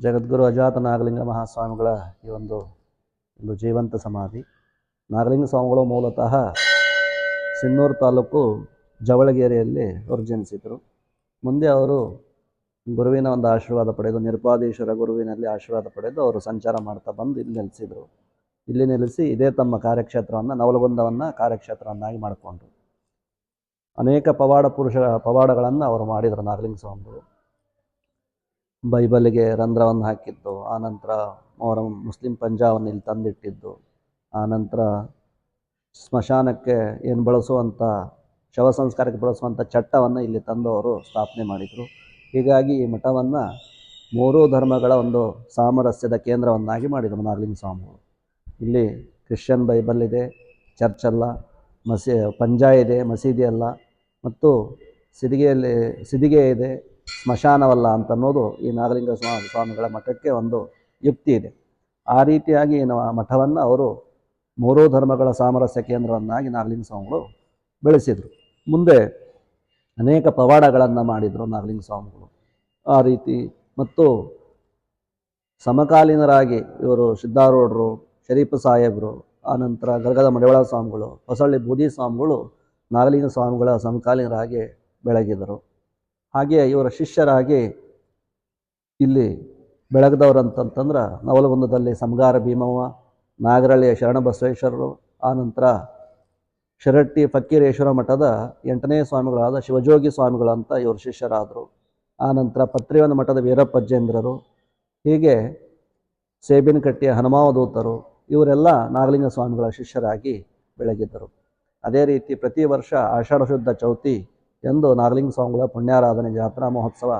ಜಗದ್ಗುರು ಅಜಾತ ನಾಗಲಿಂಗ ಮಹಾಸ್ವಾಮಿಗಳ ಈ ಒಂದು ಒಂದು ಜೀವಂತ ಸಮಾಧಿ. ನಾಗಲಿಂಗ ಸ್ವಾಮಿಗಳು ಮೂಲತಃ ಸಿನ್ನೂರು ತಾಲೂಕು ಜವಳಗೇರಿಯಲ್ಲಿ ಅವರು ಜನಿಸಿದರು ಮುಂದೆ ಅವರು ಗುರುವಿನ ಒಂದು ಆಶೀರ್ವಾದ ಪಡೆದು, ನಿರ್ಪಾದೇಶ್ವರ ಗುರುವಿನಲ್ಲಿ ಆಶೀರ್ವಾದ ಪಡೆದು ಅವರು ಸಂಚಾರ ಮಾಡ್ತಾ ಬಂದು ಇಲ್ಲಿ ನೆಲೆಸಿದರು. ಇಲ್ಲಿ ನೆಲೆಸಿ ಇದೇ ತಮ್ಮ ಕಾರ್ಯಕ್ಷೇತ್ರವನ್ನು, ನವಲಗುಂದವನ್ನು ಕಾರ್ಯಕ್ಷೇತ್ರವನ್ನಾಗಿ ಮಾಡಿಕೊಂಡ್ರು. ಅನೇಕ ಪವಾಡ ಪುರುಷ, ಪವಾಡಗಳನ್ನು ಅವರು ಮಾಡಿದರು ನಾಗಲಿಂಗ ಸ್ವಾಮಿಗಳು. ಬೈಬಲಿಗೆ ರಂಧ್ರವನ್ನು ಹಾಕಿದ್ದು, ಆನಂತರ ಅವರ ಮುಸ್ಲಿಂ ಪಂಜಾವನ್ನು ಇಲ್ಲಿ ತಂದಿಟ್ಟಿದ್ದು, ಆನಂತರ ಸ್ಮಶಾನಕ್ಕೆ ಏನು ಬಳಸುವಂಥ, ಶವ ಸಂಸ್ಕಾರಕ್ಕೆ ಬಳಸುವಂಥ ಚಟ್ಟವನ್ನು ಇಲ್ಲಿ ತಂದು ಅವರು ಸ್ಥಾಪನೆ ಮಾಡಿದರು. ಹೀಗಾಗಿ ಈ ಮಠವನ್ನು ಮೂರೂ ಧರ್ಮಗಳ ಒಂದು ಸಾಮರಸ್ಯದ ಕೇಂದ್ರವನ್ನಾಗಿ ಮಾಡಿದರು ನಾರ್ಲಿಂಗ ಸ್ವಾಮಿಗಳು. ಇಲ್ಲಿ ಕ್ರಿಶ್ಚಿಯನ್ ಬೈಬಲ್ ಇದೆ, ಚರ್ಚ್ ಅಲ್ಲ, ಮಸಿ ಪಂಜಾ ಇದೆ, ಮಸೀದಿ ಅಲ್ಲ, ಮತ್ತು ಸಿದಿಗೆಯಲ್ಲಿ, ಸಿದಿಗೆ ಇದೆ ಸ್ಮಶಾನವಲ್ಲ ಅಂತ ಅನ್ನೋದು ಈ ನಾಗಲಿಂಗ ಸ್ವಾಮಿ ಸ್ವಾಮಿಗಳ ಮಠಕ್ಕೆ ಒಂದು ಯುಕ್ತಿ ಇದೆ. ಆ ರೀತಿಯಾಗಿ ಮಠವನ್ನು ಅವರು ಮೂರೂ ಧರ್ಮಗಳ ಸಾಮರಸ್ಯ ಕೇಂದ್ರವನ್ನಾಗಿ ನಾಗಲಿಂಗ ಸ್ವಾಮಿಗಳು ಬೆಳೆಸಿದರು. ಮುಂದೆ ಅನೇಕ ಪವಾಡಗಳನ್ನು ಮಾಡಿದರು ನಾಗಲಿಂಗ ಸ್ವಾಮಿಗಳು. ಆ ರೀತಿ ಮತ್ತು ಸಮಕಾಲೀನರಾಗಿ ಇವರು ಸಿದ್ಧಾರೂಢರು, ಶರೀಫ ಸಾಹೇಬರು ಆನಂತರ ಗರ್ಗದ ಮಡಿವಾಳ ಸ್ವಾಮಿಗಳು, ಹೊಸಳ್ಳಿ ಬೂದಿ ಸ್ವಾಮಿಗಳು ನಾಗಲಿಂಗ ಸ್ವಾಮಿಗಳ ಸಮಕಾಲೀನರಾಗಿ ಬೆಳಗಿದರು. ಹಾಗೆ ಇವರ ಶಿಷ್ಯರಾಗಿ ಇಲ್ಲಿ ಬೆಳಗದವರಂತಂತಂದ್ರೆ ನವಲಗುಂದದಲ್ಲಿ ಸಮಗಾರ ಭೀಮವ್ವ, ನಾಗರಳ್ಳಿಯ ಶರಣಬಸವೇಶ್ವರರು ಆನಂತರ ಶರಟ್ಟಿ ಫಕ್ಕೀರೇಶ್ವರ ಮಠದ ಎಂಟನೇ ಸ್ವಾಮಿಗಳಾದ ಶಿವಜೋಗಿ ಅಂತ ಇವರು ಶಿಷ್ಯರಾದರು. ಆನಂತರ ಪತ್ರಿವನ ಮಠದ ವೀರಪ್ಪಜ್ಜೇಂದ್ರರು, ಹೀಗೆ ಸೇಬಿನಕಟ್ಟಿಯ ಹನುಮಾವಧೂತರು, ಇವರೆಲ್ಲ ನಾಗಲಿಂಗ ಸ್ವಾಮಿಗಳ ಶಿಷ್ಯರಾಗಿ ಬೆಳಗಿದ್ದರು. ಅದೇ ರೀತಿ ಪ್ರತಿ ವರ್ಷ ಆಷಾಢ ಶುದ್ಧ ಚೌತಿ ಎಂದು ನಾಗಲಿಂಗ ಸ್ವಾಮಿಗಳ ಪುಣ್ಯಾರಾಧನೆ ಜಾತ್ರಾ ಮಹೋತ್ಸವ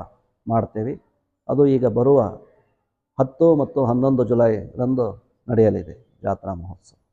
ಮಾಡ್ತೇವೆ. ಅದು ಈಗ ಬರುವ ಹತ್ತು ಮತ್ತು ಹನ್ನೊಂದು ಜುಲೈ ರಂದು ನಡೆಯಲಿದೆ ಜಾತ್ರಾ ಮಹೋತ್ಸವ.